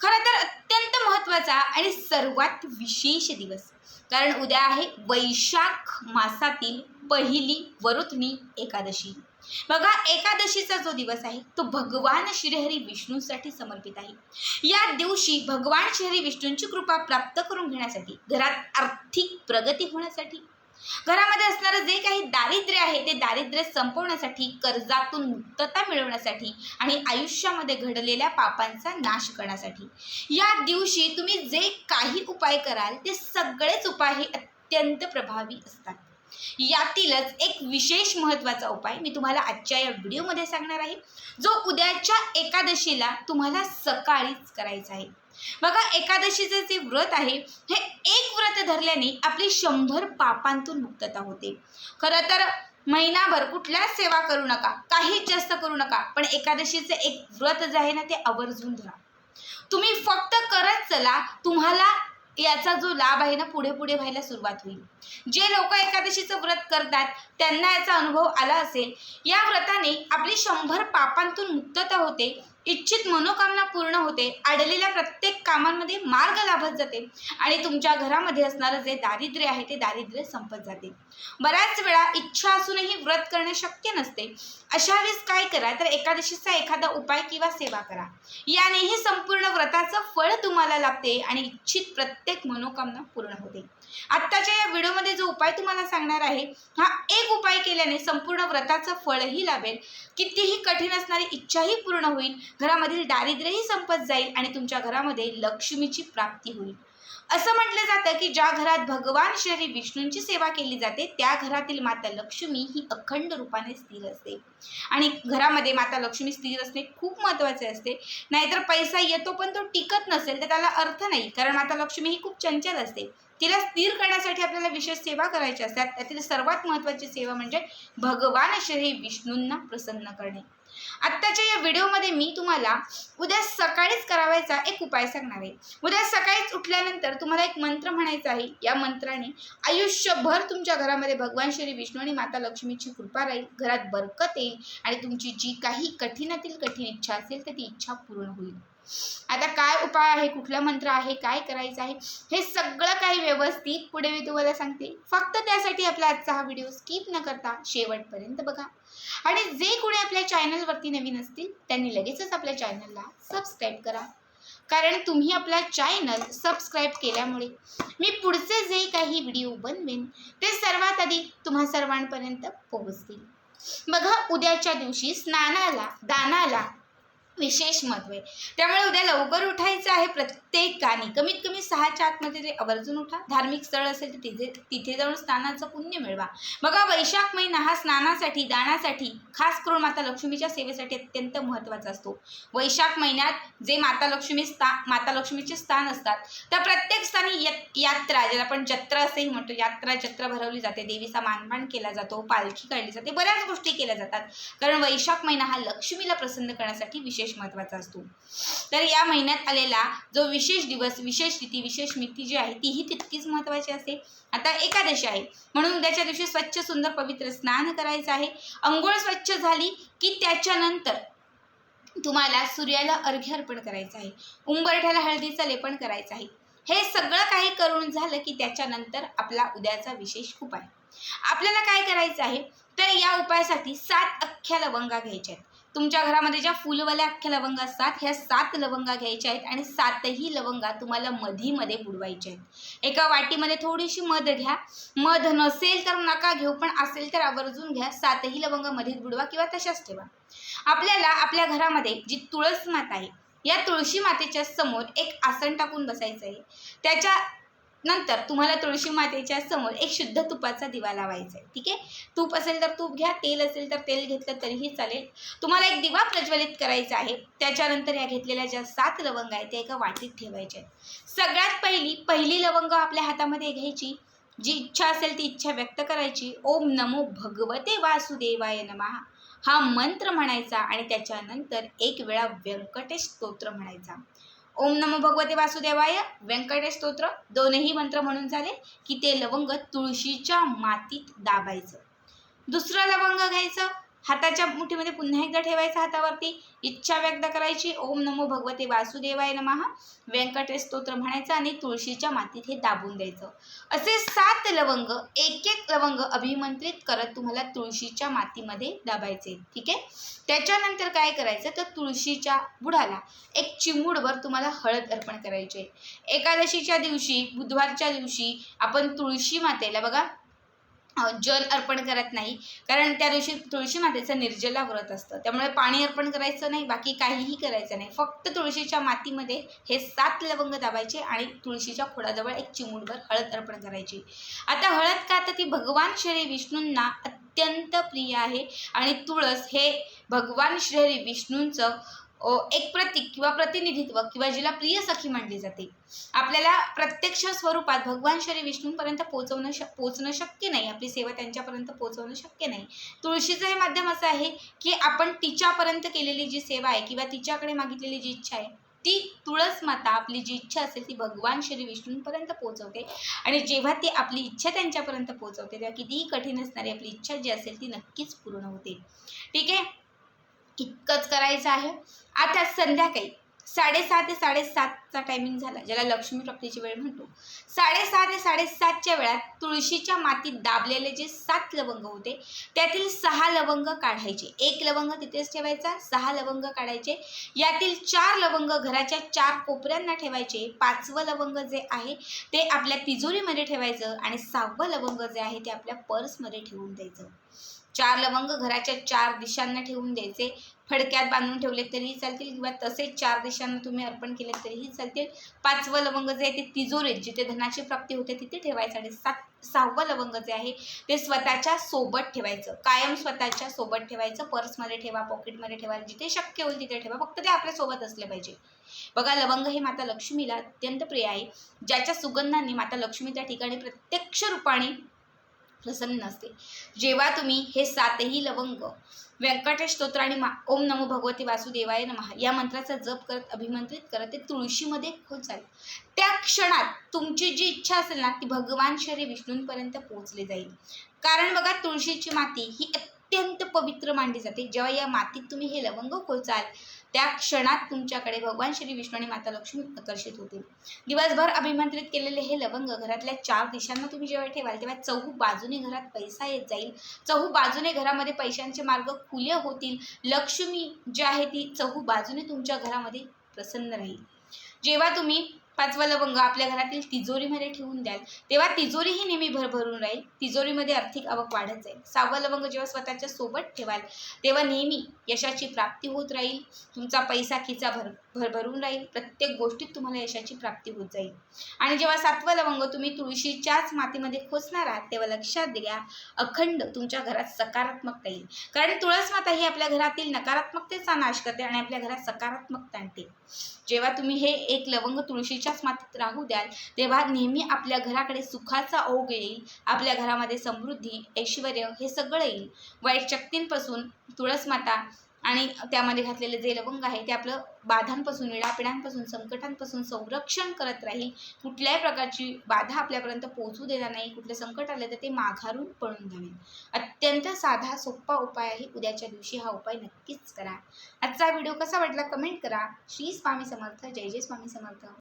खरं तर अत्यंत महत्त्वाचा आणि सर्वात विशेष दिवस. कारण उद्या आहे वैशाख मासातील पहिली वरुथणी एकादशी. बघा एकादशीचा जो दिवस आहे तो भगवान श्रीहरी विष्णूसाठी समर्पित आहे. या दिवशी भगवान श्रीहरी विष्णूंची कृपा प्राप्त करून घेण्यासाठी घरात आर्थिक प्रगती होण्यासाठी घरामध्ये असणारं जे काही दारिद्र्य आहे ते दारिद्र्य संपवण्यासाठी कर्जातून मुक्तता मिळवण्यासाठी आणि आयुष्यामध्ये घडलेल्या पापांचा नाश करण्यासाठी. या दिवशी तुम्ही जे काही उपाय कराल ते सगळेच उपाय हे अत्यंत प्रभावी असतात. यातीलच एक विशेष महत्त्वाचा उपाय मी तुम्हाला आजच्या या व्हिडिओमध्ये सांगणार आहे. जो उद्याच्या एकादशीला तुम्हाला सकाळीच करायचा आहे. बघा एकादशीचं जे व्रत आहे हे एक व्रत धरल्याने आपली शंभर पापांतून मुक्तता होते. खरं तर महिनाभर कुठल्याच सेवा करू नका काहीच जास्त करू नका पण एकादशीचं एक व्रत जे आहे ना ते आवर्जून धरा. तुम्ही फक्त करत चला तुम्हाला याचा जो लाभ आहे ना पुढे पुढे व्हायला सुरुवात होईल. जे लोक एकादशीचं व्रत करतात त्यांना याचा अनुभव आला असेल या व्रताने आपली शंभर पापांतून मुक्तता होते इच्छित मनोकामना पूर्ण होते अडलेल्या प्रत्येक कामांमध्ये मार्ग लाभत जाते आणि तुमच्या घरामध्ये असणारं जे दारिद्र्य आहे ते दारिद्र्य संपत जाते. बऱ्याच वेळा इच्छा असूनही व्रत करणे शक्य नसते. अशा वेळेस काय करा तर एकादशीचा एखादा उपाय किंवा सेवा करा. यानेही संपूर्ण व्रताचं फळ तुम्हाला लाभते आणि इच्छित प्रत्येक मनोकामना पूर्ण होते. आत्ता व्हिडिओमध्ये जो उपाय तुम्हाला सांगणार आहे हा एक उपाय केल्याने संपूर्ण व्रताचं फळही लाभेल. कितीही कठीण असणारी इच्छाही पूर्ण होईल. घरामधील दारिद्र्यही संपत जाईल आणि तुमच्या घरामध्ये लक्ष्मीची प्राप्ती होईल. असं म्हटलं जातं की ज्या घरात भगवान श्री विष्णूंची सेवा केली जाते त्या घरातील माता लक्ष्मी ही अखंड रूपाने स्थिर असते. आणि घरामध्ये माता लक्ष्मी स्थिर असणे खूप महत्त्वाचे असते. नाहीतर पैसा येतो पण तो टिकत नसेल तर त्याला अर्थ नाही कारण माता लक्ष्मी ही खूप चंचल असते. तिला स्थिर करण्यासाठी आपल्याला विशेष सेवा करायची असतात. त्यातील सर्वात महत्त्वाची सेवा म्हणजे भगवान श्री विष्णूंना प्रसन्न करणे. आत्ताच्या या व्हिडिओमध्ये मी तुम्हाला उद्या सकाळीच करावायचा एक उपाय सांगणार आहे. उद्या सकाळीच उठल्यानंतर तुम्हाला एक मंत्र म्हणायचा आहे. या मंत्राने आयुष्यभर तुमच्या घरामध्ये भगवान श्री विष्णू आणि माता लक्ष्मीची कृपा राहील घरात बरकत येईल आणि तुमची जी काही कठीणातील कठीण इच्छा असेल तर ती इच्छा पूर्ण होईल. आता काय उपाय आहे? कुठला मंत्र आहे? काय करायचं आहे? हे सगळं काही व्यवस्थित पुढे मी तुम्हाला सांगते. फक्त त्यासाठी आपला आजचा हा व्हिडिओ स्किप न करता शेवटपर्यंत बघा. आणि जे कोणी आपल्या चॅनलवरती नवीन असतील त्यांनी लगेचच आपल्या चॅनलला सबस्क्राईब करा. कारण तुम्ही आपला चॅनल सबस्क्राईब केल्यामुळे मी पुढचे जे काही व्हिडिओ बनवेन ते सर्वात आधी तुम्हा सर्वांपर्यंत पोहोचतील. बघा उद्याच्या दिवशी स्नानाला दानाला विशेष महत्त्व आहे. त्यामुळे उद्या लवकर उठायचं आहे प्रत्येक प्रत्येकाने कमीत कमी सहाच्या आतमध्ये ते आवर्जून उठा. धार्मिक स्थळ असेल तर तिथे तिथे जाऊन स्नानाचं पुण्य मिळवा. बघा वैशाख महिना हा स्नानासाठी दानासाठी खास करून माता लक्ष्मीच्या सेवेसाठी अत्यंत महत्त्वाचा असतो. वैशाख महिन्यात जे माता लक्ष्मी स्था माता लक्ष्मीचे स्थान असतात त्या प्रत्येक स्थानी यात्रा ज्याला आपण जत्रा असेही म्हणतो यात्रा जत्रा भरवली जाते. देवीचा मानपान केला जातो पालखी काढली जाते बऱ्याच गोष्टी केल्या जातात. कारण वैशाख महिना हा लक्ष्मीला प्रसन्न करण्यासाठी विशेष महत्त्वाचा असतो. तर या महिन्यात आलेला जो विशेष दिवस विशेष तिथी विशेष मिती जी आहे तीही तितकीच महत्त्वाची असते. आता एकादशी आहे. म्हणून उद्याच्या दिवशी स्वच्छ सुंदर पवित्र स्नान करायचं आहे. अंघोळ स्वच्छ झाली की त्याच्यानंतर तुम्हाला सूर्याला अर्घ्य अर्पण करायचं आहे. उंबरठ्याला हळदीचं लेपन करायचं आहे. हे सगळं काही करून झालं की त्याच्यानंतर आपला उद्याचा विशेष उपाय. आपल्याला काय करायचं आहे? तर या उपायासाठी सात अख्ख्या लवंगा घ्यायच्या आहेत. तुमच्या घरामध्ये ज्या फुलवाल्या अख्ख्या लवंगा असतात ह्या सात लवंगा घ्यायच्या आहेत आणि सातही लवंगा तुम्हाला मधीमध्ये बुडवायच्या आहेत. एका वाटीमध्ये थोडीशी मध घ्या. मध नसेल तर नका घेऊ पण असेल तर आवर्जून घ्या. सातही लवंग मधीत बुडवा किंवा तशाच ठेवा. आपल्याला आपल्या घरामध्ये जी तुळस माता आहे या तुळशी मातेच्या समोर एक आसन टाकून बसायचं आहे. त्याच्या नंतर तुम्हाला तुळशी मातेच्या समोर एक शुद्ध तुपाचा दिवा लावायचा आहे. ठीक आहे? तूप असेल तर तूप घ्या तेल असेल तर तेल घेतलं तरीही चालेल. तुम्हाला एक दिवा प्रज्वलित करायचा आहे. त्याच्यानंतर या घेतलेल्या ज्या सात लवंग आहेत त्या एका वाटीत ठेवायच्या आहेत. सगळ्यात पहिली पहिली लवंग आपल्या हातामध्ये घ्यायची. जी इच्छा असेल ती इच्छा व्यक्त करायची. ओम नमो भगवते वासुदेवाय नमः. हा मंत्र म्हणायचा आणि त्याच्यानंतर एक वेळा व्यंकटेश स्तोत्र म्हणायचा. ओम नमो भगवते वासुदेवाय. व्यंकटेश स्तोत्र. दोनही मंत्र म्हणून झाले की ते लवंग तुळशीच्या मातीत दाबायचं. दुसरं लवंग घ्यायचं. हाताच्या मुठीमध्ये पुन्हा एकदा ठेवायचं हातावरती. इच्छा व्यक्त करायची. ओम नमो भगवते वासुदेवाय नमः. व्यंकटेश स्तोत्र म्हणायचं आणि तुळशीच्या मातीत हे दाबून द्यायचं. असे सात लवंग एक एक लवंग अभिमंत्रित करत तुम्हाला तुळशीच्या मातीमध्ये दाबायचे. ठीक आहे? त्याच्यानंतर काय करायचं? तर तुळशीच्या बुडाला एक चिमूडभर तुम्हाला हळद अर्पण करायची. एकादशीच्या दिवशी बुधवारच्या दिवशी आपण तुळशी मातेला बघा जल अर्पण करत नाही. कारण त्या दिवशी तुळशी मातेचं निर्जला व्रत असतं. त्यामुळे पाणी अर्पण करायचं नाही बाकी काहीही करायचं नाही. फक्त तुळशीच्या मातीमध्ये हे सात लवंग दाबायचे आणि तुळशीच्या खोडाजवळ एक चिमूटभर हळद अर्पण करायची. आता हळद का? तर ती भगवान श्री विष्णूंना अत्यंत प्रिय आहे. आणि तुळस हे भगवान श्री विष्णूंचं एक प्रतीक किंवा प्रतिनिधित्व किंवा जिला प्रिय सखी मानली जाते. आपल्याला प्रत्यक्ष स्वरूपात भगवान श्री विष्णूंपर्यंत पोहोचवणं श पोचणं शक्य नाही. आपली सेवा त्यांच्यापर्यंत पोहोचवणं शक्य नाही. तुळशीचं हे माध्यम असं आहे की आपण तिच्यापर्यंत केलेली जी सेवा आहे किंवा तिच्याकडे मागितलेली जी इच्छा आहे ती तुळस माता आपली जी इच्छा असेल ती भगवान श्री विष्णूंपर्यंत पोहोचवते. आणि जेव्हा ती आपली इच्छा त्यांच्यापर्यंत पोहोचवते तेव्हा कितीही कठीण असणारी आपली इच्छा जी असेल ती नक्कीच पूर्ण होते. ठीक आहे? इतकंच करायचं आहे. आता संध्याकाळी साडेसहा ते साडेसातचा टायमिंग झाला ज्याला लक्ष्मी प्राप्तीची वेळ म्हणतो. साडेसहा ते साडेसातच्या वेळात तुळशीच्या मातीत दाबलेले जे सात लवंग होते त्यातील सहा लवंग काढायचे. एक लवंग तिथेच ठेवायचा सहा लवंग काढायचे. यातील चार लवंग घराच्या चार कोपऱ्यांना ठेवायचे. पाचवं लवंग जे आहे ते आपल्या तिजोरीमध्ये ठेवायचं आणि सहावं लवंग जे आहे ते आपल्या पर्समध्ये ठेवून द्यायचं. चार लवंग घराच्या चार दिशांना ठेवून द्यायचे. फडक्यात बांधून ठेवले तरीही चालतील किंवा तसेच चार दिशांना तुम्ही अर्पण केले तरीही चालतील. पाचवं लवंग जे आहे ते तिजोरीत जिथे धनाची प्राप्ती होते तिथे ठेवायचं आणि सात सहावं लवंग जे आहे ते स्वतःच्या सोबत ठेवायचं. कायम स्वतःच्या सोबत ठेवायचं पर्समध्ये ठेवा पॉकेटमध्ये ठेवा जिथे शक्य होईल तिथे ठेवा. फक्त ते आपल्यासोबत असले पाहिजे. बघा लवंग हे माता लक्ष्मीला अत्यंत प्रिय आहे. ज्याच्या सुगंधांनी माता लक्ष्मी त्या ठिकाणी प्रत्यक्ष रूपाने प्रसन्न असते जेव्हा तुम्ही हे सातही लवंग व्यंकटेश स्तोत्र आणि मा ओम नमो भगवती वासुदेवाय नमः या मंत्राचा जप करत अभिमंत्रित करत ते तुळशीमध्ये खोचाल त्या क्षणात तुमची जी इच्छा असेल ना ती भगवान श्री विष्णूंपर्यंत पोहोचली जाईल. कारण बघा तुळशीची माती ही अत्यंत पवित्र मानली जाते. जेव्हा या मातीत तुम्ही हे लवंग खोचाल त्या क्षणात तुमच्याकडे भगवान श्री विष्णू आणि माता लक्ष्मी आकर्षित होतील. दिवसभर अभिमंत्रित केलेले हे लवंग घरातल्या चार दिशांना तुम्ही जेव्हा ठेवाल तेव्हा चहू बाजूने घरात पैसा येत जाईल. चहू बाजूने घरामध्ये पैशांचे मार्ग खुले होतील. लक्ष्मी जी आहे ती चहू बाजूने तुमच्या घरामध्ये प्रसन्न राहील. जेव्हा तुम्ही पाचवा लवंग आपल्या घरातील तिजोरीमध्ये ठेवून द्याल. तेव्हा तिजोरी ही नेहमी भरभरून राहील. तिजोरीमध्ये आर्थिक आवक वाढत जाईल. सहावा लवंग जेव्हा स्वतःच्या सोबत ठेवाल तेव्हा नेहमी यशाची प्राप्ती होत राहील. तुमचा पैसा खिचा भर भरभरून राहील. प्रत्येक गोष्टीत तुम्हाला यशाची प्राप्ती होत जाईल. आणि जेव्हा सातवा लवंग तुम्ही तुळशीच्याच मातीमध्ये खोचणार आहात तेव्हा लक्षात द्या अखंड तुमच्या घरात सकारात्मकता येईल. कारण तुळस माता ही आपल्या घरातील नकारात्मकतेचा नाश करते आणि आपल्या घरात सकारात्मकता आणते. जेव्हा तुम्ही हे एक लवंग तुळशीच्याच मातीत राहू द्याल. तेव्हा नेहमी आपल्या घराकडे सुखाचा ओघ येईल. आपल्या घरामध्ये समृद्धी ऐश्वर हे सगळं येईल. वाईट शक्तींपासून तुळस माता आणि त्यामध्ये घातलेले जे लवंग आहे ते आपलं बाधांपासून इडापिडांपासून संकटांपासून संरक्षण करत राहील. कुठल्याही प्रकारची बाधा आपल्यापर्यंत पोहोचू देणार नाही. कुठले संकट आले तर ते माघारून पळून जाईल. अत्यंत साधा सोपा उपाय आहे. उद्याच्या दिवशी हा उपाय नक्कीच करा. आजचा व्हिडिओ कसा वाटला? कमेंट करा. श्री स्वामी समर्थ. जय जय स्वामी समर्थ.